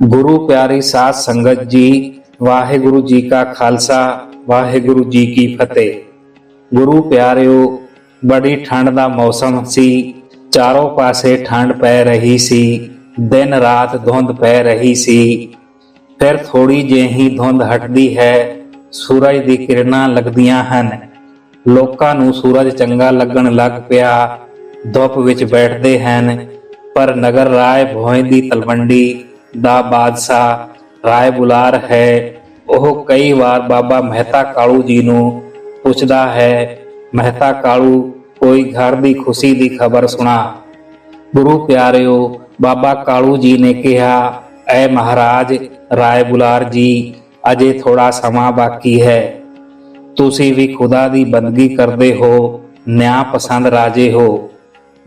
ਗੁਰੂ ਪਿਆਰੀ ਸਾਧ ਸੰਗਤ ਜੀ, ਵਾਹਿਗੁਰੂ ਜੀ ਕਾ ਖਾਲਸਾ, ਵਾਹਿਗੁਰੂ ਜੀ ਕੀ ਫਤਿਹ। ਗੁਰੂ ਪਿਆਰਿਓ, ਬੜੀ ਠੰਡ ਦਾ ਮੌਸਮ ਸੀ, ਚਾਰੋਂ ਪਾਸੇ ਠੰਡ ਪੈ ਰਹੀ ਸੀ, ਦਿਨ ਰਾਤ ਧੁੰਦ ਪੈ ਰਹੀ ਸੀ। ਫਿਰ ਥੋੜੀ ਜਿਹੀ ਧੁੰਦ ਹਟਦੀ ਹੈ, ਸੂਰਜ ਦੀ ਕਿਰਨਾਂ ਲੱਗਦੀਆਂ ਹਨ। ਲੋਕਾਂ ਨੂੰ ਸੂਰਜ ਚੰਗਾ ਲੱਗਣ ਲੱਗ ਪਿਆ, ਧੁੱਪ ਵਿੱਚ ਬੈਠਦੇ ਹਨ, ਪਰ ਨਗਰ ਰਾਏ ਭੋਇ ਦੀ ਤਲਵੰਡੀ ਦਾ ਬਾਦਸ਼ਾਹ ਰਾਏ ਬੁਲਾਰ ਹੈ। ਉਹ ਕਈ ਵਾਰ ਬਾਬਾ ਮਹਿਤਾ ਕਾਲੂ ਜੀ ਨੂੰ ਪੁੱਛਦਾ ਹੈ, ਮਹਿਤਾ ਕਾਲੂ, ਕੋਈ ਘਰ ਦੀ ਖੁਸ਼ੀ ਦੀ ਖਬਰ ਸੁਣਾ। ਗੁਰੂ ਪਿਆਰਿਓ, ਬਾਬਾ ਕਾਲੂ ਜੀ ਨੇ ਕਿਹਾ, ਐ ਮਹਾਰਾਜ ਰਾਏ ਬੁਲਾਰ ਜੀ, ਅਜੇ ਥੋੜਾ ਸਮਾਂ ਬਾਕੀ ਹੈ। ਤੁਸੀਂ ਵੀ ਖੁਦਾ ਦੀ ਬੰਦਗੀ ਕਰਦੇ ਹੋ, ਨਿਆਂ ਪਸੰਦ ਰਾਜੇ ਹੋ।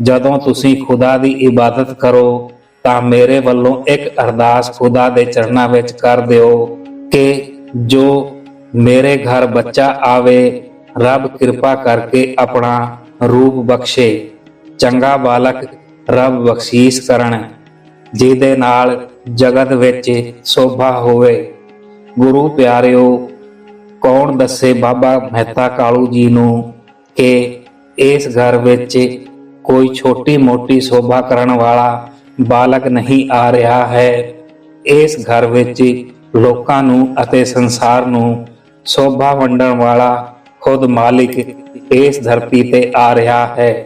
ਜਦੋਂ ਤੁਸੀਂ ਖੁਦਾ ਦੀ ਇਬਾਦਤ ਕਰੋ ਤਾਂ ਮੇਰੇ ਵੱਲੋਂ ਇੱਕ ਅਰਦਾਸ ਖੁਦਾ ਦੇ ਚਰਨਾਂ ਵਿੱਚ ਕਰ ਦਿਓ ਕਿ ਜੋ ਮੇਰੇ ਘਰ ਬੱਚਾ ਆਵੇ, ਰੱਬ ਕਿਰਪਾ ਕਰਕੇ ਆਪਣਾ ਰੂਪ ਬਖਸ਼ੇ, ਚੰਗਾ ਬਾਲਕ ਰੱਬ ਬਖਸ਼ੀਸ਼ ਕਰਨ, ਜਿਹਦੇ ਨਾਲ ਜਗਤ ਵਿੱਚ ਸੋਭਾ ਹੋਵੇ। ਗੁਰੂ ਪਿਆਰਿਓ, ਕੌਣ ਦੱਸੇ ਬਾਬਾ ਮਹਿਤਾ ਕਾਲੂ ਜੀ ਨੂੰ ਕਿ ਇਸ ਘਰ ਵਿੱਚ ਕੋਈ ਛੋਟੀ ਮੋਟੀ ਸੋਭਾ ਕਰਨ ਵਾਲਾ ਬਾਲਕ ਨਹੀਂ ਆ ਰਿਹਾ ਹੈ। ਇਸ ਘਰ ਵਿੱਚ ਲੋਕਾਂ ਨੂੰ ਅਤੇ ਸੰਸਾਰ ਨੂੰ ਸੋਭਾ ਵੰਡਣ ਵਾਲਾ ਖੁਦ ਮਾਲਿਕ ਇਸ ਧਰਤੀ ਤੇ ਆ ਰਿਹਾ ਹੈ।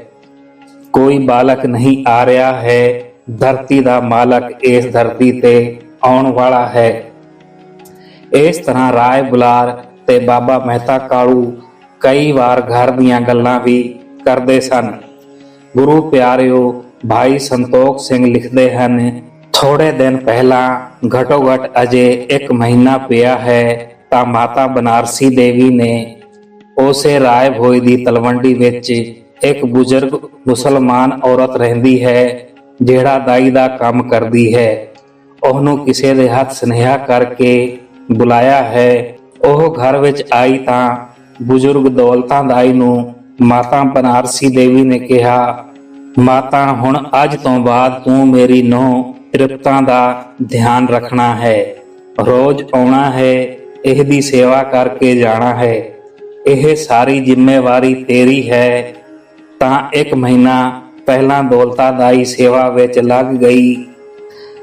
ਕੋਈ ਬਾਲਕ ਨਹੀਂ ਆ ਰਿਹਾ ਹੈ। ਧਰਤੀ ਦਾ ਮਾਲਕ ਇਸ ਧਰਤੀ ਤੇ ਆਉਣ ਵਾਲਾ ਹੈ। ਇਸ ਤਰ੍ਹਾਂ ਰਾਏ ਬੁਲਾਰ ਤੇ ਬਾਬਾ ਮਹਿਤਾ ਕਾਲੂ ਕਈ ਵਾਰ ਘਰ ਦੀਆਂ ਗੱਲਾਂ ਵੀ ਕਰਦੇ ਸਨ। ਗੁਰੂ ਪਿਆਰਿਓ ਭਾਈ ਸੰਤੋਖ ਸਿੰਘ ਲਿਖਦੇ ਹਨ ਥੋੜੇ ਦਿਨ ਪਹਿਲਾਂ ਘਟੋ ਘਟ ਅਜੇ ਇੱਕ ਮਹੀਨਾ ਪਿਆ ਹੈ, ਤਾਂ ਮਾਤਾ ਬਨਾਰਸੀ ਦੇਵੀ ਨੇ ਉਸੇ ਰਾਏ ਭੋਈ ਦੀ ਤਲਵੰਡੀ ਵਿੱਚ ਇੱਕ ਬਜ਼ੁਰਗ ਮੁਸਲਮਾਨ ਔਰਤ ਰਹਿੰਦੀ ਹੈ, ਜਿਹੜਾ ਦਾਈ ਦਾ ਕੰਮ ਕਰਦੀ ਹੈ। ਉਹਨੂੰ ਕਿਸੇ ਦੇ ਹੱਥ ਸੁਨੇਹਾ ਕਰਕੇ ਬੁਲਾਇਆ ਹੈ। ਉਹ ਘਰ ਵਿੱਚ ਆਈ ਤਾਂ ਬਜ਼ੁਰਗ ਦੌਲਤਾਂ ਦਾਈ ਨੂੰ ਮਾਤਾ ਬਨਾਰਸੀ ਦੇਵੀ ਨੇ ਕਿਹਾ ਮਾਤਾ, ਹੁਣ ਅੱਜ ਤੋਂ ਬਾਅਦ ਤੂੰ ਮੇਰੀ ਨੌ ਤ੍ਰਿਪਤਾਂ ਦਾ ਧਿਆਨ ਰੱਖਣਾ ਹੈ। ਰੋਜ਼ ਆਉਣਾ ਹੈ, ਇਹਦੀ ਸੇਵਾ ਕਰਕੇ ਜਾਣਾ ਹੈ। ਇਹ ਸਾਰੀ ਜ਼ਿੰਮੇਵਾਰੀ ਤੇਰੀ ਹੈ। ਤਾਂ ਇੱਕ ਮਹੀਨਾ ਪਹਿਲਾਂ ਦੌਲਤਾ ਦਾਈ ਸੇਵਾ ਵਿੱਚ ਲੱਗ ਗਈ।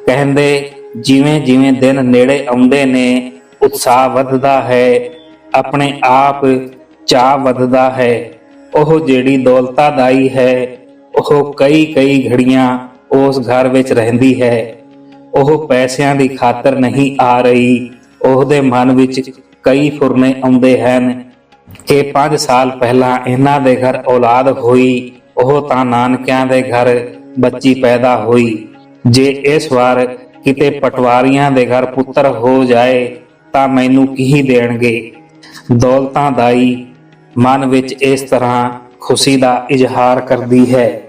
ਕਹਿੰਦੇ, ਜਿਵੇਂ ਜਿਵੇਂ ਦਿਨ ਨੇੜੇ ਆਉਂਦੇ ਨੇ, ਉਤਸ਼ਾਹ ਵੱਧਦਾ ਹੈ। ਆਪਣੇ ਆਪ ਚਾਹ ਵੱਧਦਾ ਹੈ। ਉਹ ਜਿਹੜੀ ਦੌਲਤਾ ਦਾਈ ਹੈ ਉਹ ਕਈ ਕਈ ਘੜੀਆਂ ਉਸ ਘਰ ਵਿੱਚ ਰਹਿੰਦੀ ਹੈ। ਉਹ ਪੈਸਿਆਂ ਦੀ ਖਾਤਰ ਨਹੀਂ ਆ ਰਹੀ। ਉਹਦੇ ਮਨ ਵਿੱਚ ਕਈ ਫੁਰਨੇ ਆਉਂਦੇ ਹਨ। ਕਿ 5 ਸਾਲ ਪਹਿਲਾਂ ਇਹਨਾਂ ਦੇ ਘਰ ਔਲਾਦ ਹੋਈ। ਉਹ ਤਾਂ ਨਾਨਕਿਆਂ ਦੇ ਘਰ ਬੱਚੀ ਪੈਦਾ ਹੋਈ। ਜੇ ਇਸ ਵਾਰ ਕਿਤੇ ਪਟਵਾਰੀਆਂ ਦੇ ਘਰ ਪੁੱਤਰ ਹੋ ਜਾਏ, ਤਾਂ ਮੈਨੂੰ ਕੀ ਦੇਣਗੇ? ਦੌਲਤਾਂ ਦਾਈ ਮਨ ਵਿੱਚ ਇਸ ਤਰ੍ਹਾਂ ਖੁਸ਼ੀ ਦਾ ਇਜ਼ਹਾਰ ਕਰਦੀ ਹੈ।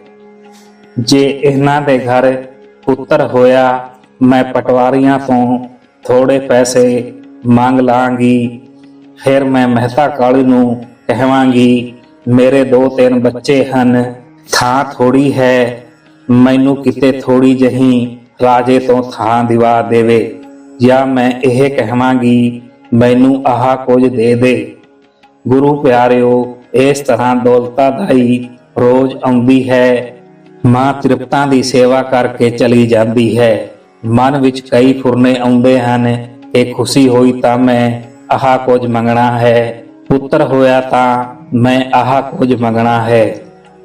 ਜੇ ਇਹਨਾਂ ਦੇ ਘਰ ਪੁੱਤਰ ਹੋਇਆ, ਮੈਂ ਪਟਵਾਰੀਆਂ ਤੋਂ ਥੋੜੇ ਪੈਸੇ ਮੰਗ ਲਾਂਗੀ। ਫਿਰ ਮੈਂ ਮਹਿਤਾ ਕਾਲੀ ਨੂੰ ਕਹਾਂਗੀ, ਮੇਰੇ ਦੋ ਤਿੰਨ ਬੱਚੇ ਹਨ, ਥਾਂ ਥੋੜੀ ਹੈ, ਮੈਨੂੰ ਕਿਤੇ ਥੋੜੀ ਜਹੀ ਰਾਜੇ ਤੋਂ ਥਾਂ ਦਿਵਾ ਦੇਵੇ। ਜਾਂ ਮੈਂ ਇਹ ਕਹਾਂਗੀ, ਮੈਨੂੰ ਆਹ ਕੁਝ ਦੇ ਦੇ। ਗੁਰੂ ਪਿਆਰਿਓ, ਇਸ ਤਰ੍ਹਾਂ ਦੌਲਤਾ ਦਾਈ ਰੋਜ਼ ਆਉਂਦੀ ਹੈ। ਮਾਂ ਤ੍ਰਿਪਤਾਂ ਦੀ ਸੇਵਾ ਕਰਕੇ ਚਲੀ ਜਾਂਦੀ ਹੈ। ਮਨ ਵਿੱਚ ਕਈ ਫੁਰਨੇ ਆਉਂਦੇ ਹਨ। ਕਿ ਖੁਸ਼ੀ ਹੋਈ ਤਾਂ ਮੈਂ ਆਹ ਕੁਝ ਮੰਗਣਾ ਹੈ। ਪੁੱਤਰ ਹੋਇਆ ਤਾਂ ਮੈਂ ਆਹ ਕੁਝ ਮੰਗਣਾ ਹੈ।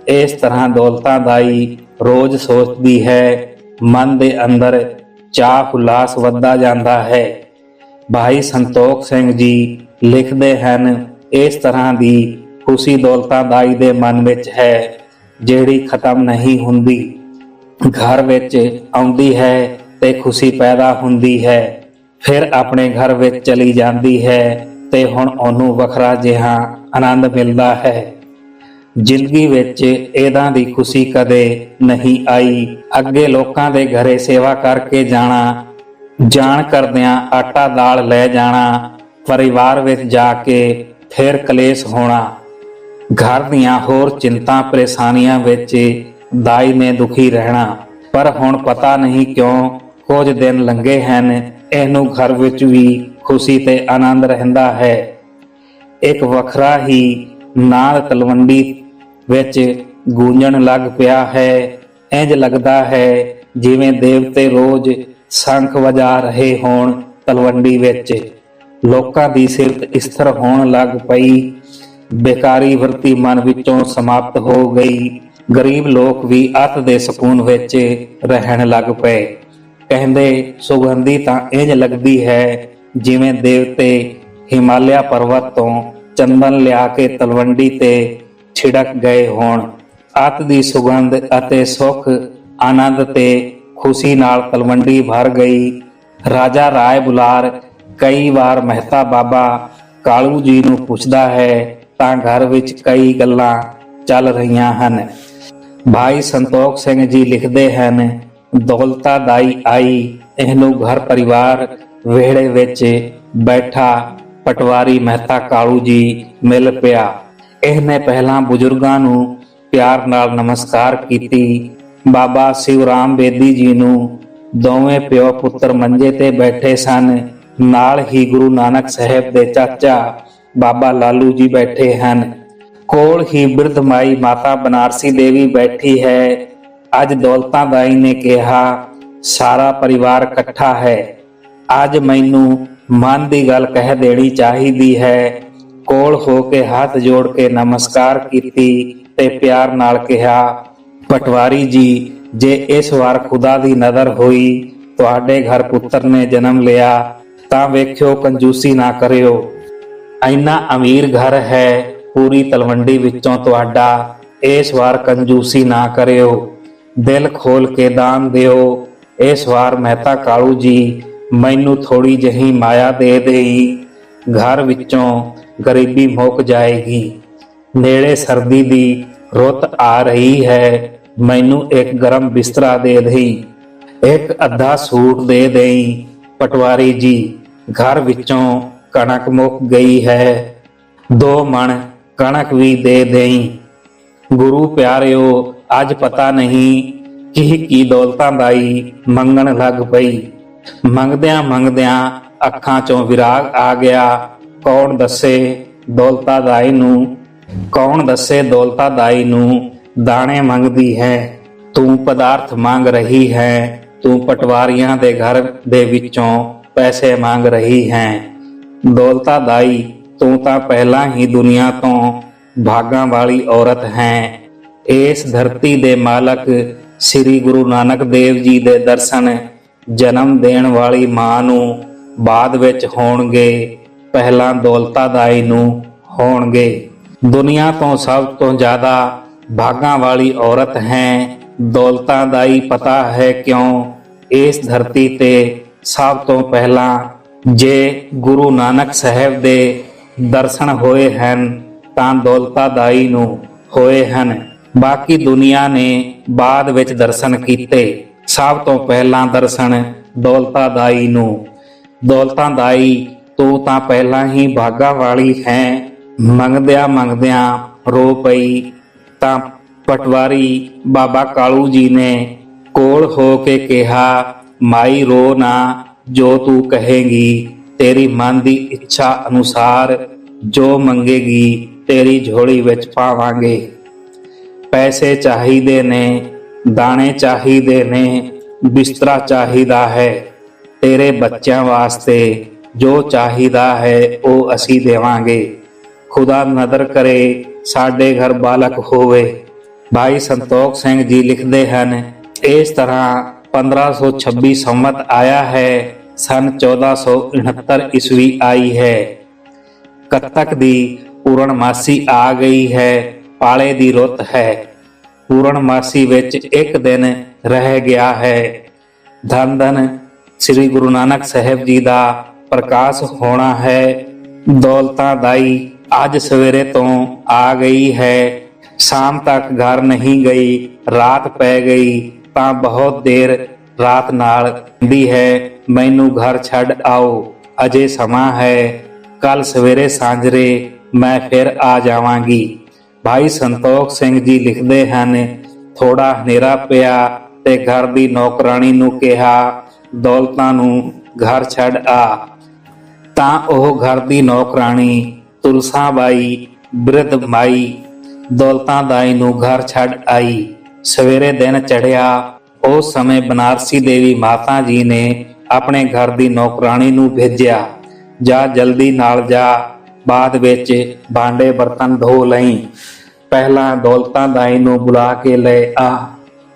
ਇਸ ਤਰ੍ਹਾਂ ਦੌਲਤਾਂ ਦਾਈ ਰੋਜ਼ ਸੋਚਦੀ ਹੈ। ਮਨ ਦੇ ਅੰਦਰ ਚਾਹ ਹੁਲਾਸ ਵੱਧਦਾ ਜਾਂਦਾ ਹੈ। ਭਾਈ ਸੰਤੋਖ ਸਿੰਘ ਜੀ ਲਿਖਦੇ ਹਨ, ਇਸ ਤਰ੍ਹਾਂ ਦੀ ਖੁਸ਼ੀ ਦੌਲਤਾਂ ਦਾਈ ਦੇ ਮਨ ਵਿੱਚ ਹੈ। ਜਿਹੜੀ ਖਤਮ ਨਹੀਂ ਹੁੰਦੀ। ਘਰ ਵਿੱਚ ਆਉਂਦੀ ਹੈ ਤੇ ਖੁਸ਼ੀ ਪੈਦਾ ਹੁੰਦੀ ਹੈ। ਫਿਰ ਆਪਣੇ ਘਰ ਵਿੱਚ ਚਲੀ ਜਾਂਦੀ ਹੈ ਤੇ ਹੁਣ ਉਹਨੂੰ ਵੱਖਰਾ ਜਿਹਾ ਆਨੰਦ ਮਿਲਦਾ ਹੈ। ਜ਼ਿੰਦਗੀ ਵਿੱਚ ਇਹਦਾਂ ਦੀ ਖੁਸ਼ੀ ਕਦੇ ਨਹੀਂ ਆਈ। ਅੱਗੇ ਲੋਕਾਂ ਦੇ ਘਰੇ ਸੇਵਾ ਕਰਕੇ ਜਾਣਾ, ਜਾਣ ਕਰਦਿਆਂ ਆਟਾ ਦਾਲ ਲੈ ਜਾਣਾ, ਪਰਿਵਾਰ ਵਿੱਚ ਜਾ ਕੇ ਫਿਰ ਕਲੇਸ਼ ਹੋਣਾ। ਘਰ ਦੀਆਂ ਹੋਰ ਚਿੰਤਾ ਪਰੇਸ਼ਾਨੀਆਂ ਵਿੱਚ ਦਾਈ ਨੇ ਦੁਖੀ ਰਹਿਣਾ। ਪਰ ਹੁਣ ਪਤਾ ਨਹੀਂ ਕਿਉਂ ਕੁਝ ਦਿਨ ਲੰਘੇ ਹਨ। ਇਹਨੂੰ ਘਰ ਵਿੱਚ ਵੀ ਖੁਸ਼ੀ ਤੇ ਆਨੰਦ ਰਹਿੰਦਾ ਹੈ। ਇੱਕ ਵੱਖਰਾ ਹੀ ਨਾਲ ਤਲਵੰਡੀ ਵਿੱਚ ਗੂੰਜਣ ਲੱਗ ਪਿਆ ਹੈ। ਇੰਜ ਲੱਗਦਾ ਹੈ ਜਿਵੇਂ ਦੇਵਤੇ ਰੋਜ਼ ਸ਼ੰਖ ਵਜਾ ਰਹੇ ਹੋਣ ਤਲਵੰਡੀ ਵਿੱਚ। ਲੋਕਾਂ ਦੀ ਸਿਰਤ ਇਸਤਰ ਹੋਣ ਲੱਗ ਪਈ ਬੇਕਾਰੀ ਵਰਤੀ ਮਨ ਵਿੱਚੋਂ ਸਮਾਪਤ ਹੋ ਗਈ। ਗਰੀਬ ਲੋਕ ਵੀ ਅਤ ਦੇ ਸਕੂਨ ਵਿੱਚ ਰਹਿਣ ਲੱਗ ਪਏ। ਕਹਿੰਦੇ, ਸੁਗੰਧੀ ਤਾਂ ਇੰਜ ਲੱਗਦੀ ਹੈ ਜਿਵੇਂ ਦੇਵਤੇ ਹਿਮਾਲਿਆ ਪਰਵਤ ਤੋਂ ਚੰਦਨ ਲਿਆ ਕੇ ਤਲਵੰਡੀ ਤੇ ਛਿੜਕ ਗਏ ਹੋਣ। ਅਤ ਦੀ ਸੁਗੰਧ ਅਤੇ ਸੁਖ ਆਨੰਦ ਤੇ ਖੁਸ਼ੀ ਨਾਲ ਤਲਵੰਡੀ ਭਰ ਗਈ। ਰਾਜਾ ਰਾਏ ਬੁਲਾਰ ਕਈ ਵਾਰ ਮਹਿਤਾ ਬਾਬਾ ਕਾਲੂ ਜੀ ਨੂੰ ਪੁੱਛਦਾ ਹੈ ਤਾਂ ਘਰ ਵਿੱਚ ਕਈ ਗੱਲਾਂ ਚੱਲ ਰਹੀਆਂ ਹਨ। ਭਾਈ ਸੰਤੋਖ ਸਿੰਘ ਜੀ ਲਿਖਦੇ ਹਨ, ਦੌਲਤਾ ਦਾਈ ਆਈ, ਇਹਨੂੰ ਘਰ ਪਰਿਵਾਰ ਵਿਹੜੇ ਵਿੱਚ ਬੈਠਾ ਪਟਵਾਰੀ ਮਹਿਤਾ ਕਾਲੂ ਜੀ ਮਿਲ ਪਿਆ। ਇਹਨੇ ਪਹਿਲਾਂ ਬਜ਼ੁਰਗਾਂ ਨੂੰ ਪਿਆਰ ਨਾਲ ਨਮਸਕਾਰ ਕੀਤੀ। ਬਾਬਾ ਸਿਵਰਾਮ ਬੇਦੀ ਜੀ ਨੂੰ ਦੋਵੇਂ ਪਿਓ ਪੁੱਤਰ ਮੰਜੇ ਤੇ ਬੈਠੇ ਸਨ। ਨਾਲ ਹੀ ਗੁਰੂ ਨਾਨਕ ਸਾਹਿਬ ਦੇ ਚਾਚਾ ਬਾਬਾ ਲਾਲੂ ਜੀ ਬੈਠੇ ਹਨ। ਕੋਲ ਹੀ ਬਿਰਧ ਮਾਤਾ ਬਨਾਰਸੀ ਦੇਵੀ ਬੈਠੀ ਹੈ। ਅੱਜ ਦੌਲਤਾਂ ਦਾਈ ਨੇ ਕਿਹਾ, ਸਾਰਾ ਪਰਿਵਾਰ ਇਕੱਠਾ ਹੈ। ਅੱਜ ਮੈਨੂੰ ਮਨ ਦੀ ਗੱਲ ਕਹਿ ਦੇਣੀ ਚਾਹੀਦੀ ਹੈ। ਕੋਲ ਹੋ ਕੇ ਹੱਥ ਜੋੜ ਕੇ ਨਮਸਕਾਰ ਕੀਤੀ ਤੇ ਪਿਆਰ ਨਾਲ ਕਿਹਾ, ਪਟਵਾਰੀ ਜੀ, ਜੇ ਇਸ ਵਾਰ ਖੁਦਾ ਦੀ ਨਜ਼ਰ ਹੋਈ, ਤੁਹਾਡੇ ਘਰ ਪੁੱਤਰ ਨੇ ਜਨਮ ਲਿਆ, ਤਾਂ ਵੇਖਿਓ ਕੰਜੂਸੀ ਨਾ ਕਰਿਓ। ਇੰਨਾ ਅਮੀਰ ਘਰ ਹੈ, ਪੂਰੀ ਤਲਵੰਡੀ ਵਿੱਚੋਂ ਤੁਹਾਡਾ, ਇਸ ਵਾਰ ਕੰਜੂਸੀ ਨਾ ਕਰਿਓ। ਦਿਲ ਖੋਲ ਕੇ ਦਾਨ ਦਿਓ। ਇਸ ਵਾਰ ਮਹਿਤਾ ਕਾਲੂ ਜੀ, ਮੈਨੂੰ ਥੋੜੀ ਜਹੀ ਮਾਇਆ ਦੇ ਦੇਈ। ਘਰ ਵਿੱਚੋਂ ਗਰੀਬੀ ਮੁੱਕ ਜਾਏਗੀ। ਨੇੜੇ ਸਰਦੀ ਦੀ ਰੁੱਤ ਆ ਰਹੀ ਹੈ, ਮੈਨੂੰ ਇੱਕ ਗਰਮ ਬਿਸਤਰਾ ਦੇ ਦੇਈ। ਇੱਕ ਅੱਧਾ ਸੂਟ ਦੇ ਦੇਈ। ਪਟਵਾਰੀ ਜੀ, ਘਰ ਵਿੱਚੋਂ ਕਣਕ ਮੁੱਕ ਗਈ ਹੈ। ਦੋ ਮਣ ਕਣਕ ਵੀ ਦੇ ਦੇਈ। ਗੁਰੂ ਪਿਆਰਿਓ, ਅੱਜ ਪਤਾ ਨਹੀਂ ਕੀ ਕੀ ਦੌਲਤਾਂ ਦਾਈ ਮੰਗਣ ਲੱਗ ਪਈ। ਮੰਗਦਿਆਂ ਮੰਗਦਿਆਂ ਅੱਖਾਂ ਚੋਂ ਵਿਰਾਗ ਆ ਗਿਆ। ਕੌਣ ਦੱਸੇ ਦੌਲਤਾਂ ਦਾਈ ਨੂੰ? ਕੌਣ ਦੱਸੇ ਦੌਲਤਾਂ ਦਾਈ ਨੂੰ? ਦਾਣੇ ਮੰਗਦੀ ਹੈ, ਤੂੰ ਪਦਾਰਥ ਮੰਗ ਰਹੀ ਹੈ। ਤੂੰ ਪਟਵਾਰੀਆਂ ਦੇ ਘਰ ਦੇ ਵਿੱਚੋਂ ਪੈਸੇ ਮੰਗ ਰਹੀ ਹੈ। ਦੌਲਤਾ ਦਾਈ ਤੂੰ ਤਾਂ ਪਹਿਲਾਂ ਹੀ ਦੁਨੀਆ ਤੋਂ ਭਾਗਾਂ ਵਾਲੀ ਔਰਤ ਹੈ। ਇਸ ਧਰਤੀ ਦੇ ਮਾਲਕ ਸ੍ਰੀ ਗੁਰੂ ਨਾਨਕ ਦੇਵ ਜੀ ਦੇ ਦਰਸ਼ਨ ਜਨਮ ਦੇਣ ਵਾਲੀ ਮਾਂ ਨੂੰ ਬਾਅਦ ਵਿੱਚ ਹੋਣਗੇ, ਪਹਿਲਾਂ ਦੌਲਤਾ ਦਾਈ ਨੂੰ ਹੋਣਗੇ। ਦੁਨੀਆ ਤੋਂ ਸਭ ਤੋਂ ਜ਼ਿਆਦਾ ਭਾਗਾਂ ਵਾਲੀ ਔਰਤ ਹੈ। ਦੌਲਤਾ ਦਾਈ ਪਤਾ ਹੈ ਕਿਉਂ ਇਸ ਧਰਤੀ ਤੇ ਸਭ ਤੋਂ ਪਹਿਲਾਂ ਜੇ ਗੁਰੂ ਨਾਨਕ ਸਾਹਿਬ ਦੇ ਦਰਸ਼ਨ ਹੋਏ ਹਨ, ਤਾਂ ਦੌਲਤਾ ਦਾਈ ਨੂੰ ਹੋਏ ਹਨ। ਬਾਕੀ ਦੁਨੀਆ ਨੇ ਬਾਅਦ ਵਿੱਚ ਦਰਸ਼ਨ ਕੀਤੇ। ਸਭ ਤੋਂ ਪਹਿਲਾਂ ਦਰਸ਼ਨ ਦੌਲਤਾ ਦਾਈ ਨੂੰ। ਦੌਲਤਾਂ ਦਾਈ, ਤੂੰ ਤਾਂ ਪਹਿਲਾਂ ਹੀ ਭਾਗਾ ਵਾਲੀ ਹੈ। ਮੰਗਦਿਆਂ ਮੰਗਦਿਆਂ ਰੋ ਪਈ। ਤਾਂ ਪਟਵਾਰੀ ਬਾਬਾ ਕਾਲੂ ਜੀ ਨੇ ਕੋਲ ਹੋ ਕੇ ਕਿਹਾ, ਮਾਈ ਰੋ ਨਾ। ਜੋ ਤੂੰ ਕਹੇਗੀ, ਤੇਰੀ ਮਨ ਦੀ ਇੱਛਾ ਅਨੁਸਾਰ ਜੋ ਮੰਗੇਗੀ, ਤੇਰੀ ਝੋਲੀ ਵਿੱਚ ਪਾਵਾਂਗੇ। ਪੈਸੇ ਚਾਹੀਦੇ ਨੇ, ਦਾਣੇ ਚਾਹੀਦੇ ਨੇ, ਬਿਸਤਰਾ ਚਾਹੀਦਾ ਹੈ। ਤੇਰੇ ਬੱਚਿਆਂ ਵਾਸਤੇ ਜੋ ਚਾਹੀਦਾ ਹੈ, ਉਹ ਅਸੀਂ ਦੇਵਾਂਗੇ। ਖੁਦਾ ਨਦਰ ਕਰੇ, ਸਾਡੇ ਘਰ ਬਾਲਕ ਹੋਵੇ। ਭਾਈ ਸੰਤੋਖ ਸਿੰਘ ਜੀ ਲਿਖਦੇ ਹਨ, ਇਸ ਤਰ੍ਹਾਂ 1526 ਸੰਮਤ ਆਇਆ ਹੈ, ਸਨ 1469 ਈਸਵੀ ਆਈ ਹੈ। ਕੱਤਕ ਦੀ ਪੂਰਨਮਾਸੀ ਆ ਗਈ ਹੈ, ਪਾਲੇ ਦੀ ਰੁੱਤ ਹੈ। ਪੂਰਨਮਾਸੀ ਵਿੱਚ ਇੱਕ ਦਿਨ ਰਹਿ ਗਿਆ ਹੈ। ਧੰਨ ਧੰਨ ਸ੍ਰੀ ਗੁਰੂ ਨਾਨਕ ਸਾਹਿਬ ਜੀ ਦਾ ਪ੍ਰਕਾਸ਼ ਹੋਣਾ ਹੈ। ਦੌਲਤਾਂ ਦਾਈ ਅੱਜ ਸਵੇਰੇ ਤੋਂ ਆ ਗਈ ਹੈ। ਸ਼ਾਮ ਤੱਕ ਘਰ ਨਹੀਂ ਗਈ, ਰਾਤ ਪੈ ਗਈ। ਤਾਂ ਬਹੁਤ ਦੇਰ ਰਾਤ ਨਾਲ ਦੀ ਹੈ, ਮੈਨੂੰ ਘਰ ਛੱਡ ਆਓ, ਅਜੇ ਸਮਾਂ ਹੈ। ਕੱਲ ਸਵੇਰੇ ਸਾਂਝਰੇ ਮੈਂ ਫਿਰ ਆ ਜਾਵਾਂਗੀ। ਭਾਈ ਸੰਤੋਖ ਸਿੰਘ ਜੀ ਲਿਖਦੇ ਹਨ ਥੋੜਾ ਹਨੇਰਾ ਪਿਆ ਤੇ ਘਰ ਦੀ ਨੌਕਰਾਣੀ ਨੂੰ ਕਿਹਾ, ਦੌਲਤਾਂ ਨੂੰ ਘਰ ਛੱਡ ਆ। ਤਾਂ ਉਹ ਘਰ ਦੀ ਨੌਕਰਾਣੀ ਤੁਲਸਾ ਬਾਈ, ਬਿਰਧ ਮਾਈ, ਦੌਲਤਾਂ ਦਾਈ ਨੂੰ ਘਰ ਛੱਡ ਆਈ। ਸਵੇਰੇ ਦਿਨ ਚੜਿਆ ਉਸ ਸਮੇਂ ਬਨਾਰਸੀ ਦੇਵੀ ਮਾਤਾ ਜੀ ਨੇ ਆਪਣੇ ਘਰ ਦੀ ਨੌਕਰਾਣੀ ਨੂੰ ਭੇਜਿਆ। ਜਾ ਜਲਦੀ ਨਾਲ ਜਾ। ਬਾਅਦ ਵਿੱਚ ਭਾਂਡੇ ਬਰਤਨ ਧੋ ਲਈ। ਪਹਿਲਾਂ ਦੌਲਤਾਂ ਦਾਈ ਨੂੰ ਬੁਲਾ ਕੇ ਲੈ ਆ।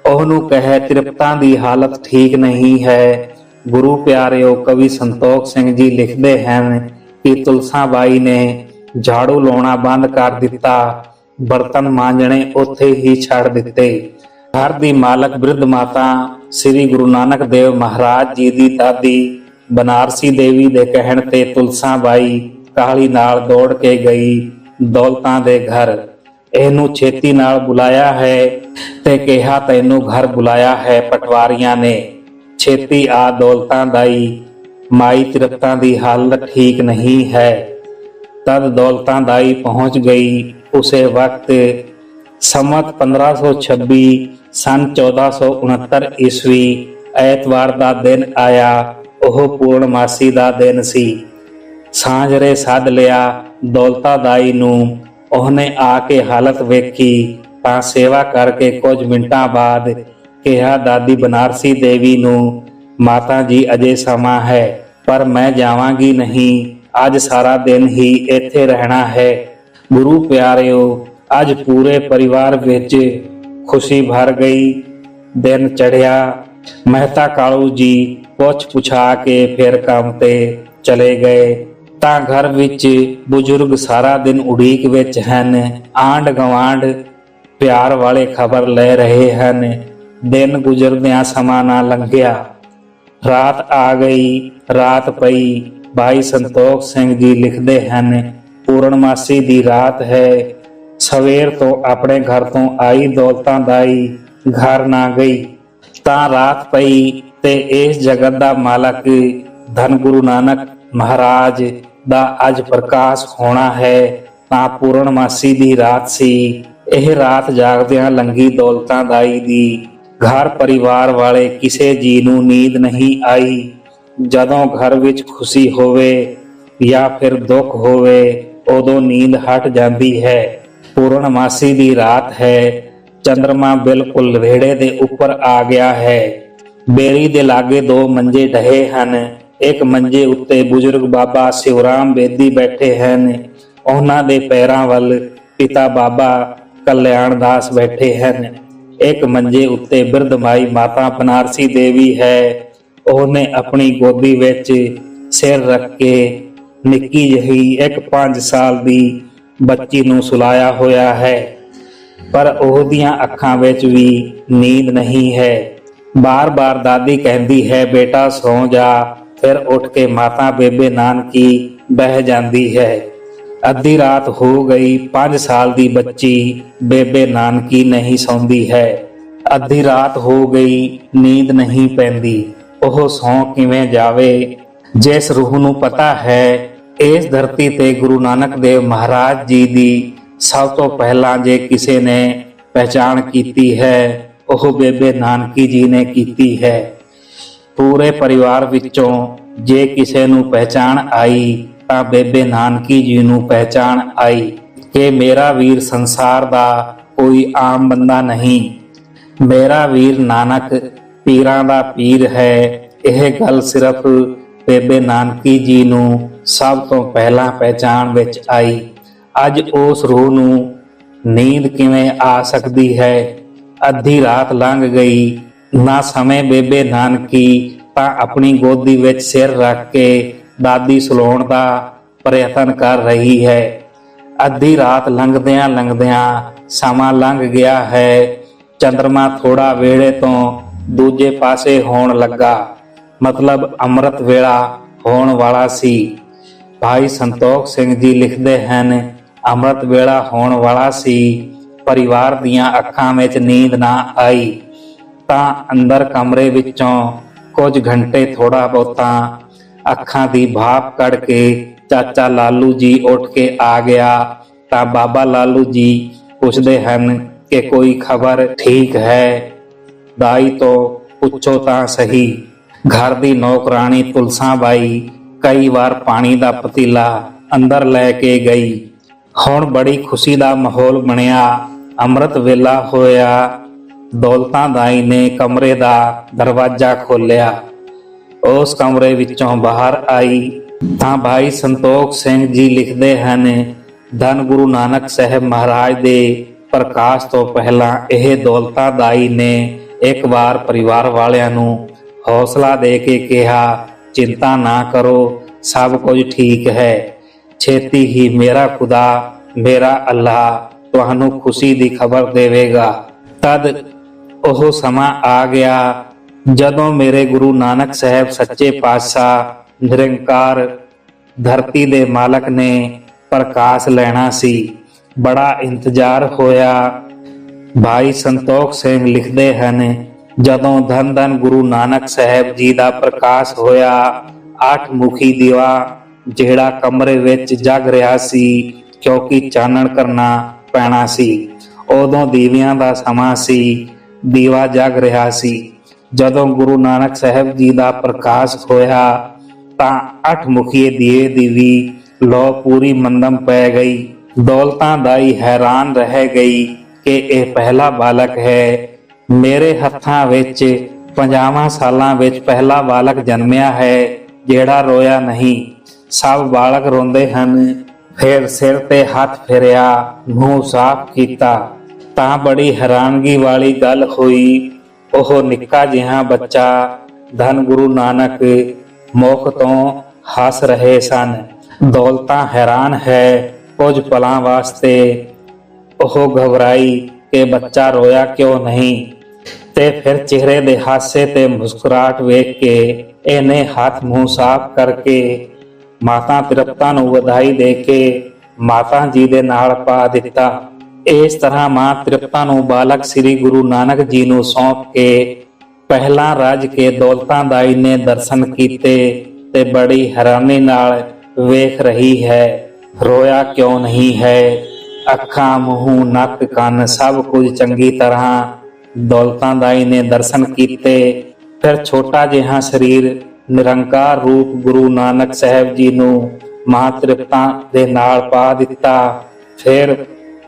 ਉਹਨੂੰ ਕਹੇ, ਤ੍ਰਿਪਤਾਂ ਦੀ ਹਾਲਤ ਠੀਕ ਨਹੀਂ ਹੈ। ਗੁਰੂ ਪਿਆਰਿਓ, ਕਵੀ ਸੰਤੋਖ ਸਿੰਘ ਜੀ ਲਿਖਦੇ ਹਨ ਕਿ ਤੁਲਸਾ ਬਾਈ ਨੇ ਝਾੜੂ ਲਾਉਣਾ ਬੰਦ ਕਰ ਦਿੱਤਾ। ਬਰਤਨ ਮਾਂਜਣੇ ਉੱਥੇ ਹੀ ਛੱਡ ਦਿੱਤੇ। ਘਰ ਦੀ ਮਾਲਕ ਬ੍ਰਿਧ ਮਾਤਾ ਸ੍ਰੀ ਗੁਰੂ ਨਾਨਕ ਦੇਵ ਮਹਾਰਾਜ ਜੀ ਦੀ ਦਾਦੀ ਬਨਾਰਸੀ ਦੇਵੀ ਦੇ ਕਹਿਣ ਤੇ ਤੁਲਸਾ ਬਾਈ ਕਾਹਲੀ ਨਾਲ ਦੌੜ ਕੇ ਗਈ ਦੌਲਤਾਂ ਦੇ ਘਰ। ਇਹਨੂੰ ਛੇਤੀ ਨਾਲ ਬੁਲਾਇਆ ਹੈ ਤੇ ਕਿਹਾ, ਤੈਨੂੰ ਘਰ ਬੁਲਾਇਆ ਹੈ ਪਟਵਾਰੀਆਂ ਨੇ। ਛੇਤੀ ਆ ਦੌਲਤਾਂ ਦਾਈ। ਮਾਈ ਤ੍ਰਿਪਤਾਂ ਦੀ ਹਾਲਤ ਠੀਕ ਨਹੀਂ ਹੈ। ਤਦ ਦੌਲਤਾਂ ਦਾਈ ਪਹੁੰਚ ਗਈ। ਉਸੇ ਵਕਤ ਸੰਮਤ 1526 ਸਨ 1469 ਈਸਵੀ ਐਤਵਾਰ ਦਾ ਦਿਨ ਆਇਆ, ਉਹ ਪੂਰਨਮਾਸੀ ਦਾ ਦਿਨ ਸੀ। ਸਾਂਝਰੇ ਸੱਦ ਲਿਆ ਦੌਲਤਾ ਦਾਈ ਨੂੰ। ਉਹਨੇ ਆ ਕੇ ਹਾਲਤ ਵੇਖੀ, ਤਾਂ ਸੇਵਾ ਕਰਕੇ ਕੁਝ ਮਿੰਟਾਂ ਬਾਅਦ ਕਿਹਾ, ਦਾਦੀ ਬਨਾਰਸੀ ਦੇਵੀ ਨੂੰ ਮਾਤਾ ਜੀ ਅਜੇ ਸਮਾਂ ਹੈ, ਪਰ ਮੈਂ ਜਾਵਾਂਗੀ ਨਹੀਂ। ਅੱਜ ਸਾਰਾ ਦਿਨ ਹੀ ਇੱਥੇ ਰਹਿਣਾ ਹੈ। ਗੁਰੂ ਪਿਆਰਿਓ, ਅੱਜ ਪੂਰੇ ਪਰਿਵਾਰ ਵਿੱਚ ਖੁਸ਼ੀ ਭਰ ਗਈ। ਦਿਨ ਚੜਿਆ ਮਹਿਤਾ ਕਾਲੂ ਜੀ ਪੁੱਛ ਪੁਛਾ ਕੇ ਫਿਰ ਕੰਮ ਤੇ ਚਲੇ ਗਏ। ਤਾਂ ਘਰ ਵਿੱਚ ਬਜ਼ੁਰਗ ਸਾਰਾ ਦਿਨ ਉਡੀਕ ਵਿੱਚ ਹਨ। ਆਂਡ ਗਵਾਂਡ ਪਿਆਰ ਵਾਲੇ ਖਬਰ ਲੈ ਰਹੇ ਹਨ। ਦਿਨ ਗੁਜ਼ਰਦਿਆਂ ਸਮਾਂ ਨਾ ਲੰਘਿਆ। ਰਾਤ ਆ ਗਈ। ਰਾਤ ਪਈ। ਭਾਈ ਸੰਤੋਖ ਸਿੰਘ ਜੀ ਲਿਖਦੇ ਹਨ, ਪੂਰਨਮਾਸੀ ਦੀ ਰਾਤ ਹੈ। ਸਵੇਰ ਤੋਂ ਆਪਣੇ ਘਰ ਤੋਂ ਆਈ ਦੌਲਤਾਂ ਦਾਈ ਘਰ ਨਾ ਗਈ, ਤਾਂ ਰਾਤ ਪਈ ਤੇ ਇਸ ਜਗਤ ਦਾ ਮਾਲਕ ਧੰਨ ਗੁਰੂ ਨਾਨਕ ਮਹਾਰਾਜ ਦਾ ਅੱਜ ਪ੍ਰਕਾਸ਼ ਹੋਣਾ ਹੈ, ਤਾਂ ਪੂਰਨਮਾਸੀ ਦੀ ਰਾਤ ਸੀ। ਇਹ ਰਾਤ ਜਾਗਦਿਆਂ ਲੰਗੀ ਦੌਲਤਾਂ ਦਾਈ ਦੀ। ਘਰ ਪਰਿਵਾਰ ਵਾਲੇ ਕਿਸੇ ਜੀ ਨੂੰ ਨੀਂਦ ਨਹੀਂ ਆਈ। ਜਦੋਂ ਘਰ ਵਿੱਚ ਖੁਸ਼ੀ ਹੋਵੇ ਜਾਂ ਫਿਰ ਦੁੱਖ ਹੋਵੇ, ਉਦੋਂ ਨੀਂਦ ਹਟ ਜਾਂਦੀ ਹੈ। ਪੂਰਨਮਾਸੀ ਦੀ ਰਾਤ ਹੈ। ਚੰ드ਰਮਾ ਬਿਲਕੁਲ ਵਿਹੜੇ ਦੇ ਉੱਪਰ ਆ ਗਿਆ ਹੈ। ਬੇਰੀ ਦੇ ਲਾਗੇ ਦੋ ਮੰਜੇ ਢਹੇ ਹਨ। ਇੱਕ ਮੰਜੇ ਉੱਤੇ ਬਜ਼ੁਰਗ ਬਾਬਾ ਸਿਵਰਾਮ ਬੇਦੀ ਬੈਠੇ ਹਨ। ਉਹਨਾਂ ਦੇ ਪੈਰਾਂ ਵੱਲ ਪਿਤਾ ਬਾਬਾ ਕਲਿਆਣ ਦਾਸ ਬੈਠੇ ਹਨ। ਇੱਕ ਮੰਜੇ ਉੱਤੇ ਬਿਰਧਮਾਈ ਮਾਤਾ ਬਨਾਰਸੀ ਦੇਵੀ ਹੈ। ਉਹਨੇ ਆਪਣੀ ਗੋਦੀ ਵਿੱਚ ਸਿਰ ਰੱਖ ਕੇ ਨਿੱਕੀ ਜਿਹੀ ਇੱਕ 5 ਸਾਲ ਦੀ ਬੱਚੀ ਨੂੰ ਸੁਲਾਇਆ ਹੋਇਆ ਹੈ। ਪਰ ਉਹਦੀਆਂ ਅੱਖਾਂ ਵਿੱਚ ਵੀ ਨੀਂਦ ਨਹੀਂ ਹੈ। ਬਾਰ-ਬਾਰ ਦਾਦੀ ਕਹਿੰਦੀ ਹੈ, ਬੇਟਾ, ਸੌ ਜਾ। ਫਿਰ ਉੱਠ ਕੇ ਮਾਤਾ ਬੇਬੇ ਨਾਨਕੀ ਬਹਿ ਜਾਂਦੀ ਹੈ। ਅੱਧੀ ਰਾਤ ਹੋ ਗਈ 5 ਸਾਲ ਦੀ ਬੱਚੀ ਬੇਬੇ ਨਾਨਕੀ ਨਹੀਂ ਸੌਂਦੀ ਹੈ। ਅੱਧੀ ਰਾਤ ਹੋ ਗਈ, ਨੀਂਦ ਨਹੀਂ ਪੈਂਦੀ। ਉਹ ਸੌਂ ਕਿਵੇਂ ਜਾਵੇ? ਜਿਸ ਰੂਹ ਨੂੰ ਪਤਾ ਹੈ ਇਸ ਧਰਤੀ ਤੇ ਗੁਰੂ ਨਾਨਕ ਦੇਵ ਮਹਾਰਾਜ ਜੀ ਦੀ ਸਭ ਤੋਂ ਪਹਿਲਾਂ ਜੇ ਕਿਸੇ ਨੇ ਪਹਿਚਾਣ ਕੀਤੀ ਹੈ, ਉਹ ਬੇਬੇ ਨਾਨਕੀ ਜੀ ਨੇ ਕੀਤੀ ਹੈ। ਪੂਰੇ ਪਰਿਵਾਰ ਵਿੱਚੋਂ ਜੇ ਕਿਸੇ ਨੂੰ ਪਹਿਚਾਣ ਆਈ, ਤਾਂ ਬੇਬੇ ਨਾਨਕੀ ਜੀ ਨੂੰ ਪਹਿਚਾਣ ਆਈ। ਕਿ ਮੇਰਾ ਵੀਰ ਸੰਸਾਰ ਦਾ ਕੋਈ ਆਮ ਬੰਦਾ ਨਹੀਂ। ਮੇਰਾ ਵੀਰ ਨਾਨਕ ਪੀਰਾਂ ਦਾ ਪੀਰ ਹੈ। ਇਹ ਗੱਲ ਸਿਰਫ ਬੇਬੇ ਨਾਨਕੀ ਜੀ ਨੂੰ ਸਭ ਤੋਂ ਪਹਿਲਾਂ ਪਹਿਚਾਣ ਵਿੱਚ ਆਈ, ਅੱਜ ਉਸ ਰੂਹ ਨੂੰ ਨੀਂਦ ਕਿਵੇਂ ਆ ਸਕਦੀ ਹੈ? ਅੱਧੀ ਰਾਤ ਲੰਘ ਗਈ, ਨਾ ਸਮੇਂ ਬੇਬੇ ਨਾਨਕੀ, ਤਾਂ ਆਪਣੀ ਗੋਦੀ ਵਿੱਚ ਸਿਰ ਰੱਖ ਕੇ ਦਾਦੀ ਸੁਲਾਉਣ ਦਾ ਪ੍ਰਯਤਨ ਕਰ ਰਹੀ ਹੈ। ਅੱਧੀ ਰਾਤ ਲੰਘਦਿਆਂ ਲੰਘਦਿਆਂ ਸਮਾਂ ਲੰਘ ਗਿਆ ਹੈ ਚੰ드ਰਮਾ ਥੋੜਾ ਵੇੜੇ ਤੋਂ ਦੂਜੇ ਪਾਸੇ ਹੋਣ ਲੱਗਾ। ਮਤਲਬ ਅੰਮ੍ਰਿਤ ਵੇਲਾ ਹੋਣ ਵਾਲਾ ਸੀ। ਭਾਈ ਸੰਤੋਖ ਸਿੰਘ ਜੀ ਲਿਖਦੇ ਹਨ, ਅੰਮ੍ਰਿਤ ਵੇਲਾ ਹੋਣ ਵਾਲਾ ਸੀ, ਪਰਿਵਾਰ ਦੀਆਂ ਅੱਖਾਂ ਵਿੱਚ ਨੀਂਦ ਨਾ ਆਈ। ਤਾਂ ਅੰਦਰ ਕਮਰੇ ਵਿੱਚੋਂ ਕੁਝ ਘੰਟੇ ਥੋੜਾ ਬਹੁਤਾ ਅੱਖਾਂ ਦੀ ਭਾਪ ਕੱਢ ਕੇ ਚਾਚਾ ਲਾਲੂ ਜੀ ਉੱਠ ਕੇ ਆ ਗਿਆ। ਤਾਂ ਬਾਬਾ ਲਾਲੂ ਜੀ ਪੁੱਛਦੇ ਹਨ ਕਿ ਕੋਈ ਖਬਰ ਠੀਕ ਹੈ? ਦਾਈ ਤੋਂ ਪੁੱਛੋ ਤਾਂ ਸਹੀ। ਘਰ ਦੀ ਨੌਕਰਾਣੀ ਤੁਲਸਾਂ ਬਾਈ ਕਈ ਵਾਰ ਪਾਣੀ ਦਾ ਪਤੀਲਾ ਅੰਦਰ ਲੈ ਕੇ ਗਈ। ਹੁਣ ਬੜੀ ਖੁਸ਼ੀ ਦਾ ਮਾਹੌਲ ਬਣਿਆ। ਅੰਮ੍ਰਿਤ ਵੇਲਾ ਹੋਇਆ। ਦੌਲਤਾਂ ਦਾਈ ਨੇ ਕਮਰੇ ਦਾ ਦਰਵਾਜ਼ਾ ਖੋਲ੍ਹਿਆ। ਉਸ ਕਮਰੇ ਵਿੱਚੋਂ ਬਾਹਰ ਆਈ। ਤਾਂ ਭਾਈ ਸੰਤੋਖ ਸਿੰਘ ਜੀ ਲਿਖਦੇ ਹਨ, ਧੰਨ ਗੁਰੂ ਨਾਨਕ ਸਾਹਿਬ ਮਹਾਰਾਜ ਦੇ ਪ੍ਰਕਾਸ਼ ਤੋਂ ਪਹਿਲਾਂ ਇਹ ਦੌਲਤਾਂ ਦਾਈ ਨੇ ਇੱਕ ਵਾਰ ਪਰਿਵਾਰ ਵਾਲਿਆਂ ਨੂੰ ਹੌਸਲਾ ਦੇ ਕੇ ਕਿਹਾ ਚਿੰਤਾ ਨਾ ਕਰੋ, ਸਭ ਕੁਝ ਠੀਕ ਹੈ। ਛੇਤੀ ਹੀ ਮੇਰਾ ਖੁਦਾ, ਮੇਰਾ ਅੱਲਾਹ ਤੁਹਾਨੂੰ ਖੁਸ਼ੀ ਦੀ ਖਬਰ ਦੇਵੇਗਾ। ਤਦ ਉਹ ਸਮਾਂ ਆ ਗਿਆ, ਜਦੋਂ ਮੇਰੇ ਗੁਰੂ ਨਾਨਕ ਸਾਹਿਬ ਸੱਚੇ ਪਾਤਸ਼ਾਹ ਨਿਰੰਕਾਰ ਧਰਤੀ ਦੇ ਮਾਲਕ ਨੇ ਪ੍ਰਕਾਸ਼ ਲੈਣਾ ਸੀ। ਬੜਾ ਇੰਤਜ਼ਾਰ ਹੋਇਆ। ਭਾਈ ਸੰਤੋਖ ਸਿੰਘ ਲਿਖਦੇ ਹਨ ਜਦੋਂ ਧੰਨ ਧੰਨ ਗੁਰੂ ਨਾਨਕ ਸਾਹਿਬ ਜੀ ਦਾ ਪ੍ਰਕਾਸ਼ ਹੋਇਆ ਅੱਠ ਮੁਖੀ ਦੀਵਾ ਜਿਹੜਾ ਕਮਰੇ ਵਿੱਚ ਜਗ ਰਿਹਾ ਸੀ, ਕਿਉਂਕਿ ਚਾਨਣ ਕਰਨਾ ਪੈਣਾ ਸੀ। ਉਦੋਂ ਦੀਵਿਆਂ ਦਾ ਸਮਾਂ ਸੀ, ਦੀਵਾ ਜਗ ਰਿਹਾ ਸੀ। ਜਦੋਂ ਗੁਰੂ ਨਾਨਕ ਸਾਹਿਬ ਜੀ ਦਾ ਪ੍ਰਕਾਸ਼ ਹੋਇਆ, ਤਾਂ ਅੱਠ ਮੁਖੀਏ ਦੀਵੇ ਦੀ ਵੀ ਲੋ ਪੂਰੀ ਮੰਦਮ ਪੈ ਗਈ। ਦੌਲਤਾਂ ਦਾ ਹੀ ਹੈਰਾਨ ਰਹਿ ਗਈ ਕਿ ਇਹ ਪਹਿਲਾ ਬਾਲਕ ਹੈ। ਮੇਰੇ ਹੱਥਾਂ ਵਿੱਚ 50 ਸਾਲਾਂ ਵਿੱਚ ਪਹਿਲਾ ਬਾਲਕ ਜਨਮਿਆ ਹੈ, ਜਿਹੜਾ ਰੋਇਆ ਨਹੀਂ। ਸਭ ਬਾਲਕ ਰੋਂਦੇ ਹਨ। ਫਿਰ ਸਿਰ ਤੇ ਹੱਥ ਫੇਰਿਆ, ਮੂੰਹ ਸਾਫ਼ ਕੀਤਾ। ਤਾਂ ਬੜੀ ਹੈਰਾਨਗੀ ਵਾਲੀ ਗੱਲ ਹੋਈ, ਉਹ ਨਿੱਕਾ ਜਿਹਾ ਬੱਚਾ, ਧੰਨ ਗੁਰੂ ਨਾਨਕ, ਮੁਖ ਤੋਂ ਹੱਸ ਰਹੇ ਸਨ। ਦੌਲਤਾਂ ਹੈਰਾਨ ਹੈ, ਕੁਝ ਪਲਾਂ ਵਾਸਤੇ ਉਹ ਘਬਰਾਈ ਕਿ ਬੱਚਾ ਰੋਇਆ ਕਿਉਂ ਨਹੀਂ। ਤੇ ਫਿਰ ਚਿਹਰੇ ਦੇ ਹਾਸੇ ਤੇ ਮੁਸਕਰਾਹਟ ਵੇਖ ਕੇ ਇਹਨੇ ਹੱਥ ਮੂੰਹ ਸਾਫ਼ ਕਰਕੇ ਮਾਤਾ ਤ੍ਰਿਪਤਾ ਨੂੰ ਵਧਾਈ ਦੇ ਕੇ ਮਾਤਾ ਜੀ ਦੇ ਨਾਲ ਪਾ ਦਿੱਤਾ। ਇਸ ਤਰ੍ਹਾਂ ਮਾਂ ਤ੍ਰਿਪਤਾ ਨੂੰ ਬਾਲਕ ਸ੍ਰੀ ਗੁਰੂ ਨਾਨਕ ਜੀ ਨੂੰ ਸੌਂਪ ਕੇ ਪਹਿਲਾਂ ਰਾਜ ਕੇ ਦੌਲਤਾਂ ਦਾਈ ਨੇ ਦਰਸ਼ਨ ਕੀਤੇ ਤੇ ਬੜੀ ਹੈਰਾਨੀ ਨਾਲ ਵੇਖ ਰਹੀ ਹੈ, ਰੋਇਆ ਕਿਉਂ ਨਹੀਂ ਹੈ? ਅੱਖਾਂ, ਮੂੰਹ, ਨੱਕ, ਕੰਨ ਸਭ ਕੁਝ ਚੰਗੀ ਤਰ੍ਹਾਂ ਦੌਲਤਾਂ ਦਾਈ ਨੇ ਦਰਸ਼ਨ ਕੀਤੇ। ਫਿਰ ਛੋਟਾ ਜਿਹਾ ਸਰੀਰ ਨਿਰੰਕਾਰ ਰੂਪ ਗੁਰੂ ਨਾਨਕ ਸਾਹਿਬ ਜੀ ਨੂੰ ਮਾਂ ਤ੍ਰਿਪਤਾ ਦੇ ਨਾਲ ਪਾ ਦਿੱਤਾ। ਫਿਰ